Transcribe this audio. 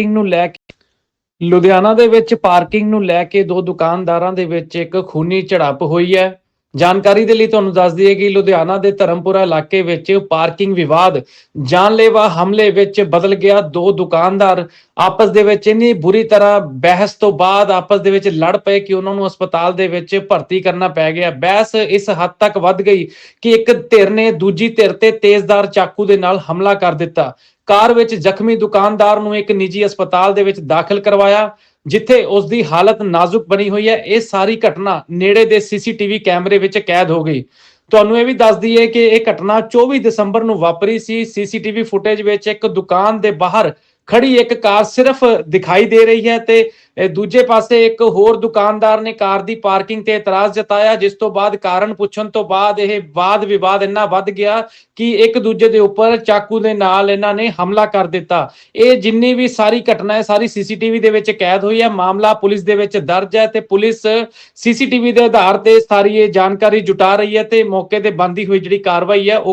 Parking ਨੂੰ ਲੈ ਕੇ ਲੁਧਿਆਣਾ ਦੇ ਵਿੱਚ ਪਾਰਕਿੰਗ ਨੂੰ ਲੈ ਕੇ ਦੋ ਦੁਕਾਨਦਾਰਾਂ ਦੇ ਵਿੱਚ ਇੱਕ ਖੂਨੀ ਝੜਪ ਹੋਈ ਹੈ। ਜਾਣਕਾਰੀ ਦੇ ਲਈ ਤੁਹਾਨੂੰ ਦੱਸ ਦਈਏ ਕਿ ਲੁਧਿਆਣਾ ਦੇ ਧਰਮਪੁਰਾ ਇਲਾਕੇ ਵਿੱਚ ਪਾਰਕਿੰਗ ਵਿਵਾਦ, ਜਾਨਲੇਵਾ ਹਮਲੇ ਵਿੱਚ ਬਦਲ ਗਿਆ ਦੋ ਦੁਕਾਨਦਾਰ। ਆਪਸ ਦੇ ਵਿੱਚ ਇੰਨੀ ਬੁਰੀ ਤਰ੍ਹਾਂ ਬਹਿਸ ਤੋਂ ਬਾਅਦ ਆਪਸ ਦੇ ਵਿੱਚ ਲੜ ਪਏ ਕਿ ਉਹਨਾਂ ਨੂੰ ਹਸਪਤਾਲ ਦੇ ਵਿੱਚ ਭਰਤੀ ਕਰਨਾ ਪੈ ਗਿਆ। ਬਹਿਸ ਇਸ ਹੱਦ ਤੱਕ ਵੱਧ ਗਈ ਕਿ ਇੱਕ ਧਿਰ ਨੇ ਦੂਜੀ ਧਿਰ ਤੇ ਤੇਜ਼ਦਾਰ ਚਾਕੂ ਦੇ ਨਾਲ ਹਮਲਾ ਕਰ ਦਿੱਤਾ। ਕਾਰ ਵਿੱਚ ਜ਼ਖਮੀ ਦੁਕਾਨਦਾਰ ਨੂੰ ਇੱਕ ਨਿੱਜੀ ਹਸਪਤਾਲ ਦੇ ਵਿੱਚ ਦਾਖਲ ਕਰਵਾਇਆ। ਜਿੱਥੇ ਉਸ ਦੀ ਹਾਲਤ ਨਾਜ਼ੁਕ ਬਣੀ ਹੋਈ ਹੈ, ਇਹ ਸਾਰੀ ਘਟਨਾ ਨੇੜੇ ਦੇ ਸੀਸੀਟੀਵੀ ਕੈਮਰੇ ਵਿੱਚ ਕੈਦ ਹੋ ਗਈ। ਤੁਹਾਨੂੰ ਇਹ ਵੀ ਦੱਸ ਦਈਏ ਕਿ ਇਹ ਘਟਨਾ 24 ਦਸੰਬਰ ਨੂੰ ਵਾਪਰੀ ਸੀ। ਸੀਸੀਟੀਵੀ ਫੁਟੇਜ ਵਿੱਚ ਇੱਕ ਦੁਕਾਨ ਦੇ ਬਾਹਰ ਖੜੀ ਇੱਕ ਕਾਰ ਸਿਰਫ ਦਿਖਾਈ ਦੇ ਰਹੀ ਹੈ ਤੇ ਦੂਜੇ ਪਾਸੇ ਇੱਕ ਹੋਰ ਦੁਕਾਨਦਾਰ ਨੇ ਕਾਰ ਦੀ ਪਾਰਕਿੰਗ ਤੇ ਇਤਰਾਜ਼ ਜਤਾਇਆ, ਜਿਸ ਤੋਂ ਬਾਅਦ ਕਾਰਨ ਪੁੱਛਣ ਤੋਂ ਬਾਅਦ ਇਹ ਵਾਦ ਵਿਵਾਦ ਇੰਨਾ ਵੱਧ ਗਿਆ ਕਿ ਇੱਕ ਦੂਜੇ ਦੇ ਉੱਪਰ ਚਾਕੂ ਦੇ ਨਾਲ ਇਹਨਾਂ ਨੇ ਹਮਲਾ ਕਰ ਦਿੱਤਾ। ਇਹ ਜਿੰਨੀ ਵੀ ਸਾਰੀ ਘਟਨਾ ਹੈ, ਸਾਰੀ ਸੀਸੀਟੀਵੀ ਦੇ ਵਿੱਚ ਕੈਦ ਹੋਈ ਹੈ, ਮਾਮਲਾ ਪੁਲਿਸ ਦੇ ਵਿੱਚ ਦਰਜ ਹੈ ਤੇ ਪੁਲਿਸ ਸੀਸੀਟੀਵੀ ਦੇ ਆਧਾਰ ਤੇ ਸਾਰੀ ਇਹ ਜਾਣਕਾਰੀ ਜੁਟਾ ਰਹੀ ਹੈ ਤੇ ਮੌਕੇ ਤੇ ਬੰਦੀ ਹੋਈ ਜਿਹੜੀ ਕਾਰਵਾਈ ਹੈ, ਉਹ